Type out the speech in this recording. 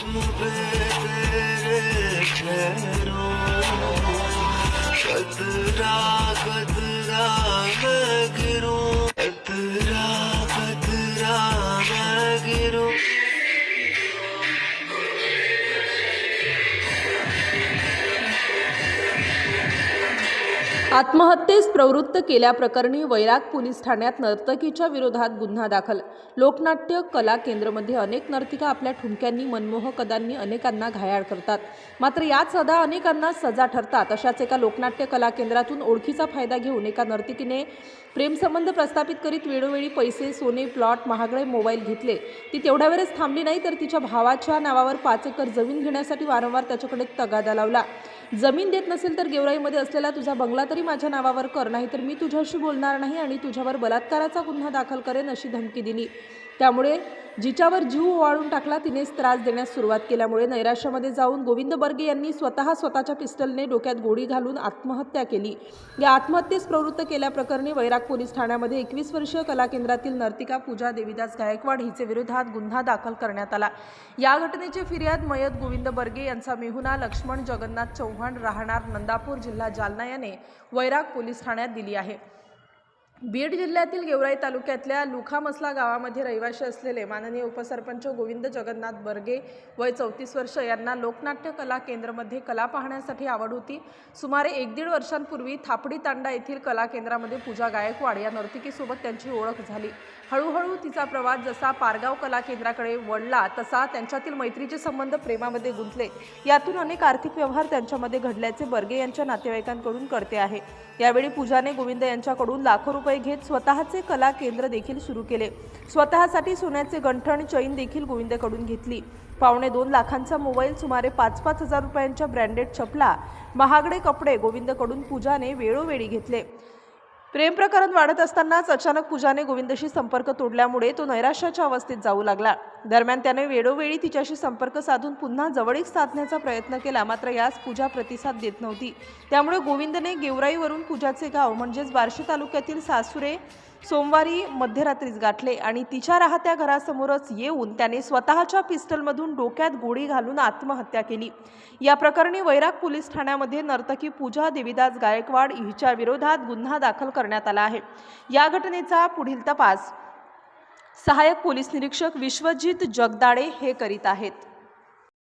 اسم بيتك خير شدنا قدنا आत्महत्येस प्रवृत्त केल्याप्रकरणी वैराग पोलीस ठाण्यात नर्तकीच्या विरोधात गुन्हा दाखल. लोकनाट्य कला केंद्रमध्ये अनेक नर्तिका आपल्या ठुमक्यांनी मनमोहक अदांनी अनेकांना घायाळ करतात. मात्र याच अदा अनेकांना सजा ठरतात. अशाच एका लोकनाट्य कला केंद्रातून ओळखीचा फायदा घेऊन एका नर्तिकीने प्रेमसंबंध प्रस्थापित करीत वेळोवेळी पैसे सोने प्लॉट महागडे मोबाईल घेतले. ती तेवढ्या वेळेस थांबली नाही तर तिच्या भावाच्या नावावर पाच एकर जमीन घेण्यासाठी वारंवार त्याच्याकडे तगादा लावला. जमीन देत नसेल तर गेवराईमध्ये असलेला तुझा बंगला तरी माझ्या नावावर कर नाही तर मी तुझ्याशी बोलणार नाही आणि तुझ्यावर बलात्काराचा गुन्हा दाखल करेन अशी धमकी दिली. त्यामुळे जिच्यावर जीव ओवाळून टाकला तिनेच त्रास देण्यास सुरुवात केल्यामुळे नैराश्यामध्ये जाऊन गोविंद बर्गे यांनी स्वतः स्वतःच्या पिस्टलने डोक्यात गोळी घालून आत्महत्या केली. या आत्महत्येस प्रवृत्त केल्याप्रकरणी वैराग पोलीस ठाण्यामध्ये एकवीस वर्षीय कला केंद्रातील नर्तिका पूजा देवीदास गायकवाड हिचे विरोधात गुन्हा दाखल करण्यात आला. या घटनेची फिर्याद मयत गोविंद बर्गे यांचा मेहुना लक्ष्मण जगन्नाथ चव्हाण राहणार नंदापूर जिल्हा जालना याने वैराग पोलीस ठाण्यात दिली आहे. बीड जिल्ह्यातील गेवराई तालुक्यातल्या लुखामसला गावामध्ये रहिवाशी असलेले माननीय उपसरपंच गोविंद जगन्नाथ बर्गे वय चौतीस वर्ष यांना लोकनाट्य कला केंद्रमध्ये कला पाहण्यासाठी आवड होती. सुमारे एक दीड वर्षांपूर्वी थापडी तांडा येथील कला केंद्रामध्ये पूजा गायकवाड या नर्तिकीसोबत त्यांची ओळख झाली. हळूहळू तिचा प्रवास जसा पारगाव कला केंद्राकडे वळला तसा त्यांच्यातील मैत्रीचे संबंध प्रेमामध्ये गुंतले. यातून अनेक आर्थिक व्यवहार त्यांच्यामध्ये घडल्याचे बर्गे यांच्या नातेवाईकांकडून करते आहे. यावेळी पूजाने गोविंद यांच्याकडून लाखो रुपये रुपये घेत स्वतःचे कला केंद्र देखील सुरू केले. स्वतःसाठी सोन्याचे गंठण चैन देखील गोविंदकडून घेतली. पावणे दोन लाखांचा मोबाईल सुमारे पाच पाच हजार रुपयांच्या ब्रँडेड चपला महागडे कपडे गोविंदकडून पूजाने वेळोवेळी घेतले. प्रेम प्रकरण वाढत असतानाच अचानक पूजाने गोविंदशी संपर्क तोडल्यामुळे तो नैराश्याच्या अवस्थेत जाऊ लागला. दरम्यान त्याने वेळोवेळी तिच्याशी संपर्क साधून पुन्हा जवळीक साधण्याचा प्रयत्न केला मात्र यास पूजा प्रतिसाद देत नव्हती. त्यामुळे गोविंदने गेवराईवरून पूजाचे गाव म्हणजेच बार्शी तालुक्यातील सासुरे सोमवारी मध्यरात्रीच गाठले आणि तिच्या राहत्या घरासमोरच येऊन त्याने स्वतःच्या पिस्टलमधून डोक्यात गोळी घालून आत्महत्या केली. या प्रकरणी वैराग पोलीस ठाण्यामध्ये नर्तकी पूजा देवीदास गायकवाड हिच्या विरोधात गुन्हा दाखल करण्यात आला आहे. या घटनेचा पुढील तपास सहाय्यक पोलीस निरीक्षक विश्वजित जगदाडे हे करीत आहेत.